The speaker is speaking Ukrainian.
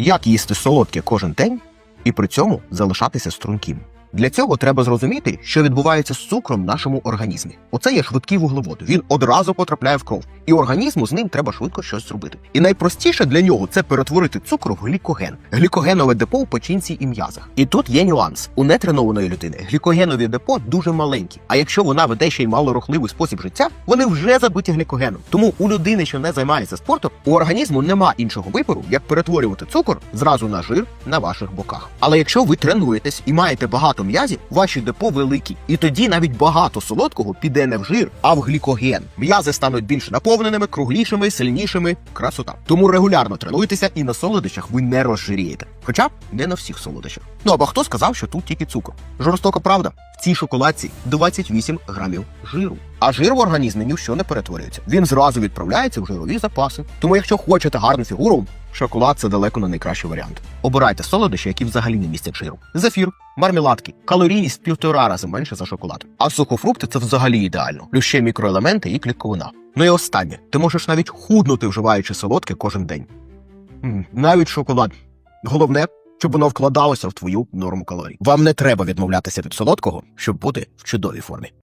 Як їсти солодке кожен день і при цьому залишатися струнким? Для цього треба зрозуміти, що відбувається з цукром в нашому організмі. Оце є швидкий вуглевод. Він одразу потрапляє в кров, і організму з ним треба швидко щось зробити. І найпростіше для нього це перетворити цукор в глікоген, глікогенове депо в печінці і м'язах. І тут є нюанс. У нетренованої людини глікогенові депо дуже маленькі. А якщо вона веде ще й малорухливий спосіб життя, вони вже забиті глікогеном. Тому у людини, що не займається спортом, у організму нема іншого вибору, як перетворювати цукор зразу на жир на ваших боках. Але якщо ви тренуєтесь і маєте багато м'язів, ваші депо великі, і тоді навіть багато солодкого піде не в жир, а в глікоген. М'язи стануть більш наповненими, круглішими, сильнішими. Красота. Тому регулярно тренуйтеся і на солодощах ви не розжирієте. Хоча не на всіх солодощах. Ну або хто сказав, що тут тільки цукор? Жорстока правда. Цій шоколадці 28 грамів жиру. А жир в організмі ні в що не перетворюється. Він зразу відправляється в жирові запаси. Тому, якщо хочете гарну фігуру, шоколад це далеко не найкращий варіант. Обирайте солодощі, які взагалі не містять жиру. Зефір, мармеладки, калорійність в півтора рази менше за шоколад. А сухофрукти це взагалі ідеально. Плюс мікроелементи і клітковина. Ну і останнє, ти можеш навіть худнути, вживаючи солодке кожен день. Навіть шоколад. Головне, щоб воно вкладалося в твою норму калорій. Вам не треба відмовлятися від солодкого, щоб бути в чудовій формі.